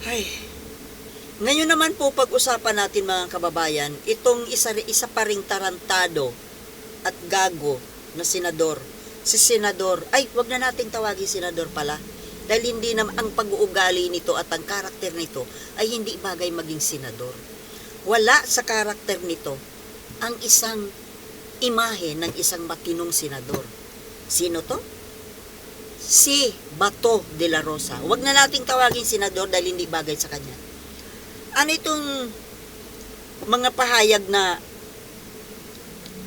Ay. Ngayon naman po pag-usapan natin mga kababayan, itong isa, isa pa ring tarantado at gago na senador. Si senador, ay wag na nating tawagin senador pala. Dahil hindi naman ang pag-uugali nito at ang karakter nito ay hindi bagay maging senador. Wala sa karakter nito ang isang imahe ng isang matinong senador. Sino to? Si Bato de la Rosa. Huwag na nating tawagin senador dahil hindi bagay sa kanya. Ano itong mga pahayag na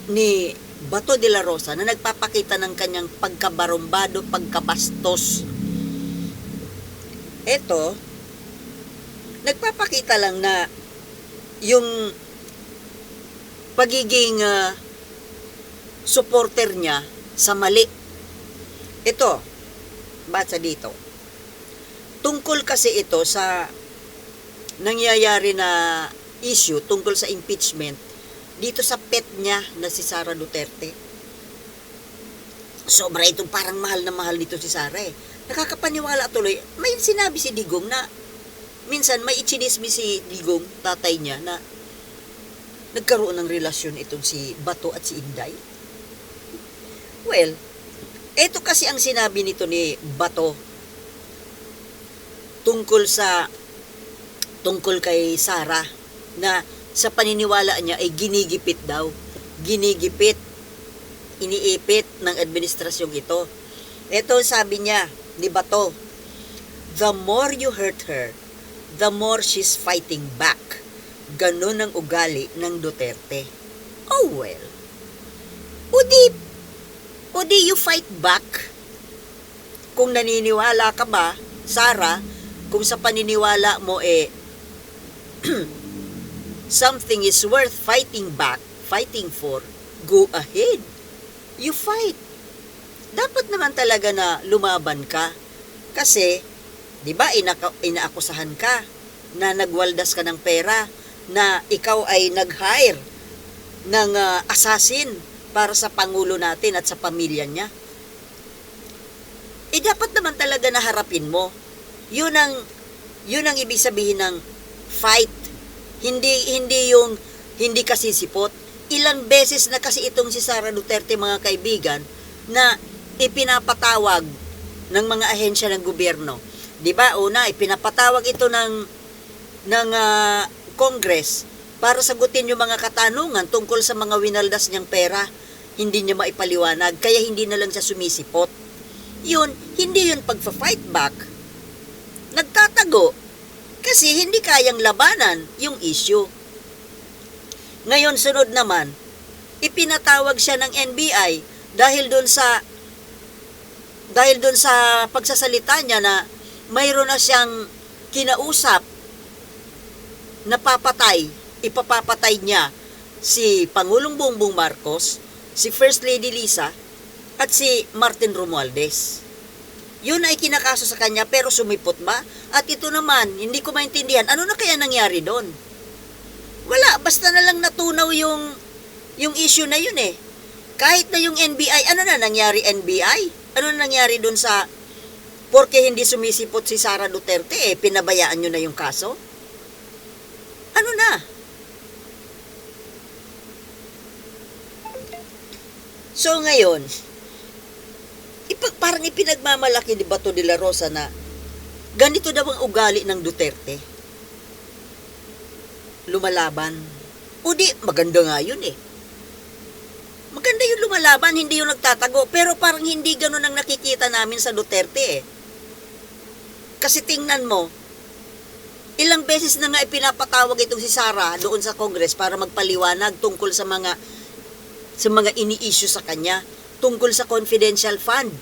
ni Bato de la Rosa na nagpapakita ng kanyang pagkabarumbado, pagkabastos. Ito, nagpapakita lang na yung pagiging ah, supporter niya sa mali. Ito, basa dito. Tungkol kasi ito sa nangyayari na issue tungkol sa impeachment dito sa pet niya na si Sara Duterte. Sobra itong parang mahal na mahal nito si Sara eh. Nakakapaniwala tuloy. May sinabi si Digong na minsan may ichinismi si Digong, tatay niya, na nagkaroon ng relasyon itong si Bato at si Inday. Well, ito kasi ang sinabi nito ni Bato tungkol sa tungkol kay Sara na sa paniniwala niya ay ginigipit daw. Ginigipit, iniipit ng administrasyong ito. Ito sabi niya ni Bato, The more you hurt her, the more she's fighting back. Ganun ang ugali ng Duterte. Oh well. O o di you fight back? Kung naniniwala ka ba, Sara, kung sa paniniwala mo eh, something is worth fighting back, fighting for, go ahead. You fight. Dapat naman talaga na lumaban ka. Kasi, di ba, inaka- inaakusahan ka na nagwaldas ka ng pera, na ikaw ay nag-hire ng ah, assassin para sa Pangulo natin at sa pamilya niya. Eh, dapat naman talaga na harapin mo. Yun ang, yun ang ibig sabihin ng fight. Hindi, hindi yung, hindi kasi sipot. Ilang beses na kasi itong si Sara Duterte, mga kaibigan, na ipinapatawag ng mga ahensya ng gobyerno. 'Di ba? Una, ipinapatawag ito ng ng ah, Congress para sagutin yung mga katanungan tungkol sa mga winaldas niyang pera. Hindi niya maipaliwanag, kaya hindi na lang siya sumisipot. Yun, hindi yun pagfa-fight back. Nagtatago. Kasi hindi kayang labanan yung issue. Ngayon, sunod naman, ipinatawag siya ng NBI dahil doon sa dahil doon sa pagsasalita niya na mayroon na siyang kinausap na papatay, ipapapatay niya si Pangulong Bongbong Marcos, si First Lady Lisa, at si Martin Romualdez. Yun ay kinakaso sa kanya pero sumipot ba? At ito naman, hindi ko maintindihan, ano na kaya nangyari doon? Wala, basta na lang natunaw yung, yung issue na yun eh. Kahit na yung NBI, ano na nangyari NBI? Ano na nangyari doon sa, porque hindi sumisipot si Sara Duterte eh, pinabayaan nyo na yung kaso? Ano na? So ngayon, ipag, parang ipinagmamalaki ni Bato de la Rosa na ganito daw ang ugali ng Duterte. Lumalaban. O di, maganda nga yun eh. Maganda yung lumalaban, hindi yung nagtatago. Pero parang hindi ganun ang nakikita namin sa Duterte eh. Kasi tingnan mo, ilang beses na nga ipinapatawag itong si Sara doon sa Congress para magpaliwanag tungkol sa mga sa mga ini-issue sa kanya tungkol sa confidential fund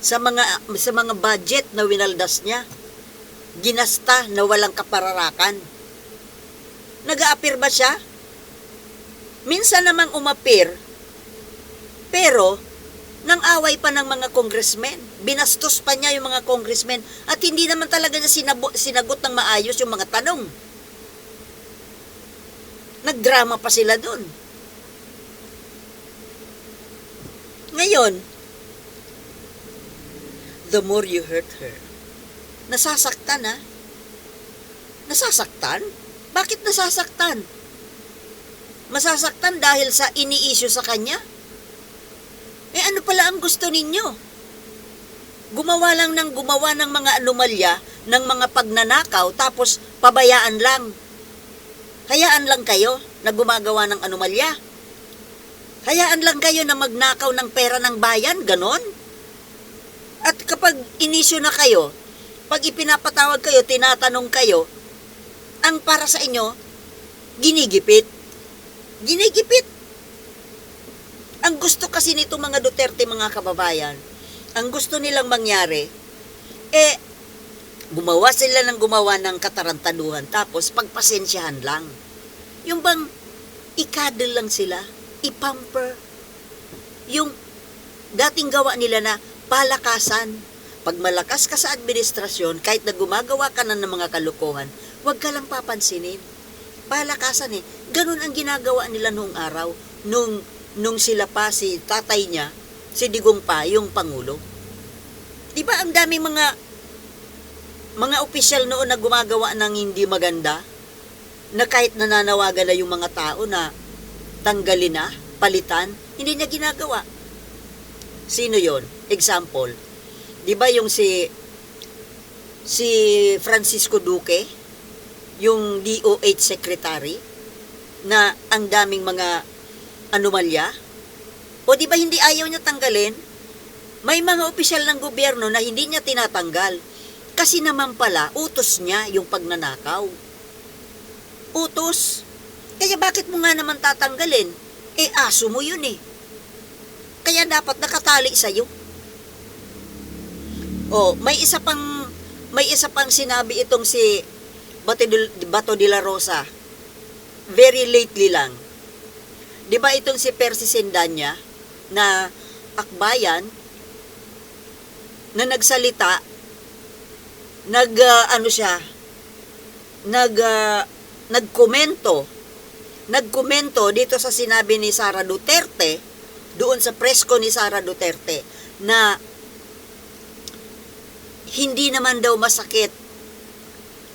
sa mga sa mga budget na winaldas niya ginasta na walang kapararakan. Nag-aapir ba siya. Minsan namang umapir pero nang away pa ng mga congressmen binastos pa niya yung mga congressmen at hindi naman talaga niya sinabo, sinagot ng maayos yung mga tanong. Nagdrama pa sila doon Ngayon, the more you hurt her, nasasaktan na. Nasasaktan? Bakit nasasaktan? Masasaktan dahil sa ini-issue sa kanya? Eh ano pala ang gusto ninyo? Gumawa lang ng gumawa ng mga anomalya, ng mga pagnanakaw, tapos pabayaan lang. Hayaan lang kayo na gumagawa ng anomalya. Hayaan lang kayo na magnakaw ng pera ng bayan, ganon. At kapag inisyo na kayo, pag ipinapatawag kayo, tinatanong kayo, ang para sa inyo, ginigipit. Ginigipit. Ang gusto kasi nito mga Duterte, mga kababayan, ang gusto nilang mangyari, eh, gumawa sila ng gumawa ng katarantaduhan, tapos pagpasensyahan lang. Yung bang, ikadil lang sila, ipamper. Yung dating gawa nila na palakasan. Pag malakas ka sa administrasyon, kahit na gumagawa ka na ng mga kalukuhan, huwag ka lang papansinin. Palakasan eh. Ganun ang ginagawa nila noong araw. Nung, nung sila pa, si tatay niya, si Digong pa, yung Pangulo. Di ba ang dami mga mga opisyal noon na gumagawa ng hindi maganda na kahit nananawagan na yung mga tao na tanggalin na, palitan, hindi niya ginagawa. Sino yon? Example, di ba yung si si Francisco Duque, yung DOH secretary, na ang daming mga anomalya? O di ba hindi ayaw niya tanggalin? May mga opisyal ng gobyerno na hindi niya tinatanggal. Kasi naman pala, utos niya yung pagnanakaw. Utos. Kaya bakit mo nga naman tatanggalin? Eh, aso mo yun eh. Kaya dapat nakatali sa'yo. Oh, may isa pang may isa pang sinabi itong si Bato de, la Rosa. Very lately lang. 'Di ba itong si Percy Sendanya na akbayan na nagsalita nag uh, ano siya nag uh, nagkomento nagkomento dito sa sinabi ni Sara Duterte doon sa presko ni Sara Duterte na hindi naman daw masakit.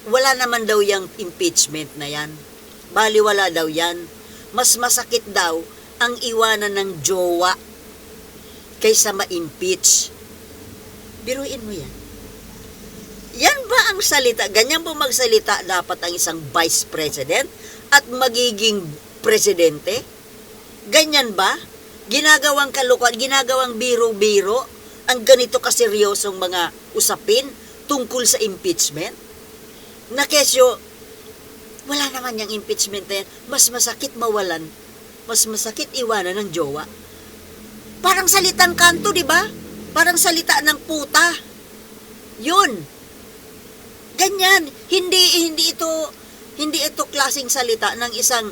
Wala naman daw yung impeachment na yan. Baliwala daw yan. Mas masakit daw ang iwanan ng jowa kaysa ma-impeach. Biruin mo yan. Yan ba ang salita? Ganyan po magsalita dapat ang isang vice president at magiging presidente? Ganyan ba? Ginagawang kalukuan, ginagawang biro-biro ang ganito kaseryosong mga usapin tungkol sa impeachment? Na kesyo, wala naman yung impeachment na yan. Mas masakit mawalan. Mas masakit iwanan ng jowa. Parang salitang kanto, di ba? Parang salita ng puta. Yun. Ganyan. Hindi, hindi ito, hindi ito klasing salita ng isang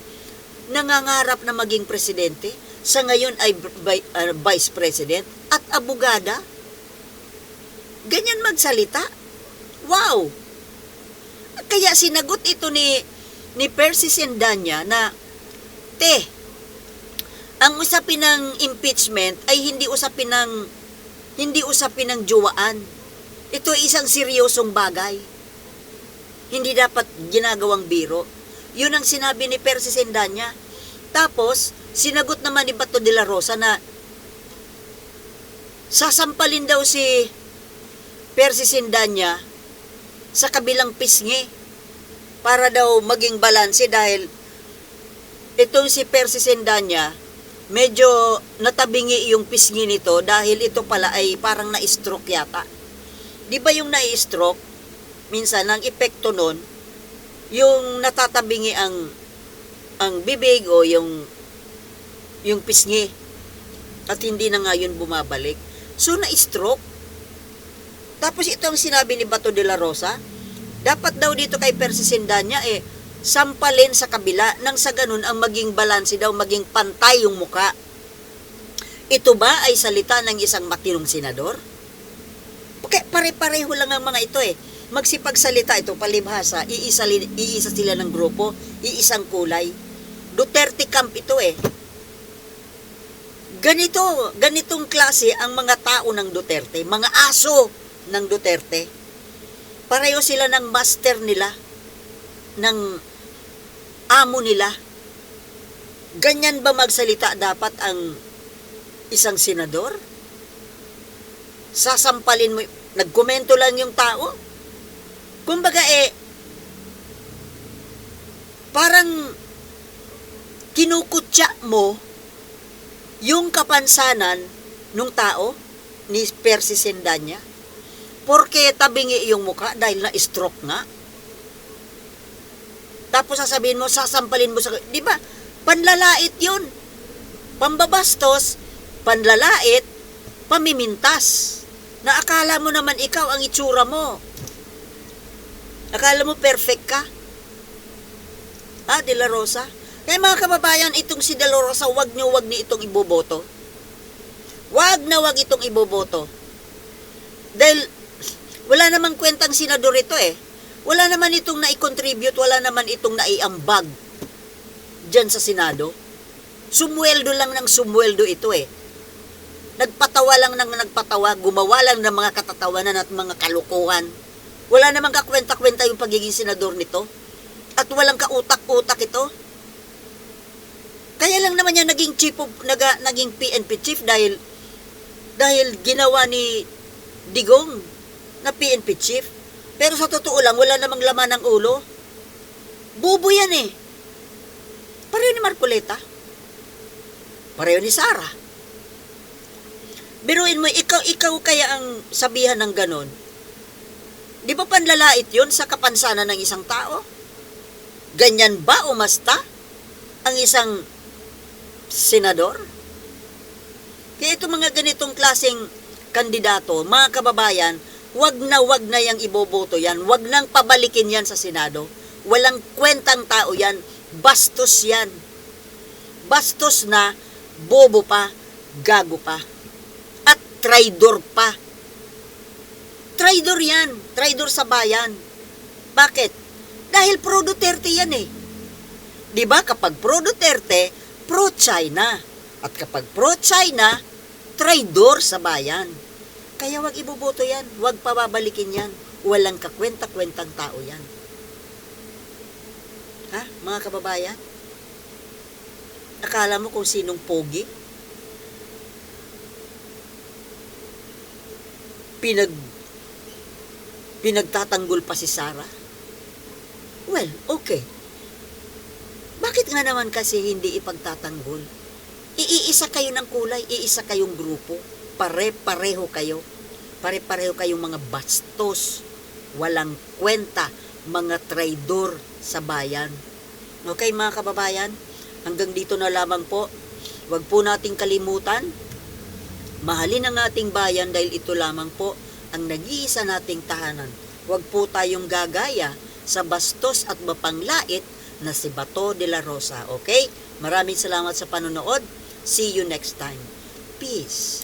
nangangarap na maging presidente sa ngayon ay uh, vice president at abogada. Ganyan magsalita. Wow! Kaya sinagot ito ni ni Percy Sendanya na te ang usapin ng impeachment ay hindi usapin ng hindi usapin ng juwaan. Ito ay isang seryosong bagay. Hindi dapat ginagawang biro. Yun ang sinabi ni Percy Sendanya. Tapos, Sinagot naman ni Bato de la Rosa na sasampalin daw si Percy Sindanya sa kabilang pisngi para daw maging balanse dahil itong si Percy Sindanya medyo natabingi yung pisngi nito dahil ito pala ay parang na-stroke yata. Di ba yung na-stroke, minsan ang epekto nun, yung natatabingi ang ang bibig o yung yung pisngi. At hindi na nga yun bumabalik. So, na-stroke. Tapos ito ang sinabi ni Bato de la Rosa, dapat daw dito kay Percy Sindanya eh, sampalin sa kabila nang sa ganun ang maging balanse daw, maging pantay yung muka. Ito ba ay salita ng isang matinong senador? Okay, pare-pareho lang ang mga ito eh. Magsipagsalita ito, palibhasa, iisa, iisa sila ng grupo, iisang kulay. Duterte camp ito eh. Ganito, ganitong klase ang mga tao ng Duterte, mga aso ng Duterte. Pareho sila ng master nila. ng amo nila. Ganyan ba magsalita dapat ang isang senador? Sasampalin mo, nagkomento lang yung tao? Kumbaga eh, parang kinukutya mo yung kapansanan nung tao ni Percy Sendanya. Porque tabingi yung muka dahil na-stroke nga. Tapos sasabihin mo, sasampalin mo sa... Di ba? Panlalait yun. Pambabastos, panlalait, pamimintas. Na akala mo naman ikaw ang itsura mo. Akala mo perfect ka. Ah, De La Rosa? Kaya mga kababayan, itong si De La Rosa, wag niyo wag ni itong iboboto. Wag na wag itong iboboto. Dahil wala namang kwentang senador ito eh. Wala naman itong nai-contribute, wala naman itong naiambag dyan sa Senado. Sumweldo lang ng sumweldo ito eh. Nagpatawa lang ng nagpatawa, gumawa lang ng mga katatawanan at mga kalukuhan. Wala namang kakwenta-kwenta yung pagiging senador nito. At walang kautak-utak ito. Kaya lang naman yan naging chief of, naga, naging PNP chief dahil dahil ginawa ni Digong na PNP chief. Pero sa totoo lang, wala namang laman ng ulo. Bubo yan eh. Pareho ni Marcoleta. Pareho ni Sara. Biruin mo, ikaw, ikaw kaya ang sabihan ng ganon. Di ba panlalait yon sa kapansanan ng isang tao? Ganyan ba umasta ang isang senador? Kaya itong mga ganitong klaseng kandidato, mga kababayan, wag na wag na yang iboboto yan. Wag nang pabalikin yan sa Senado. Walang kwentang tao yan. Bastos yan. Bastos na, bobo pa, gago pa. At traidor pa. Traidor yan. Traidor sa bayan. Bakit? Dahil pro Duterte yan eh. 'Di ba kapag pro Duterte, pro China. At kapag pro China, traidor sa bayan. Kaya wag iboboto yan, wag pababalikin yan. Walang kakwenta-kwentang tao yan. Ha, mga kababayan? Akala mo kung sinong pogi? Pinag pinagtatanggol pa si Sarah? Well, okay. Bakit nga naman kasi hindi ipagtatanggol? Iiisa kayo ng kulay, iisa kayong grupo. Pare-pareho kayo. Pare-pareho kayong mga bastos. Walang kwenta, mga traidor sa bayan. Okay mga kababayan, hanggang dito na lamang po. Huwag po nating kalimutan, mahalin ang ating bayan dahil ito lamang po ang nag-iisa nating tahanan. Huwag po tayong gagaya sa bastos at mapanglait na si Bato de la Rosa. Okay? Maraming salamat sa panonood. See you next time. Peace.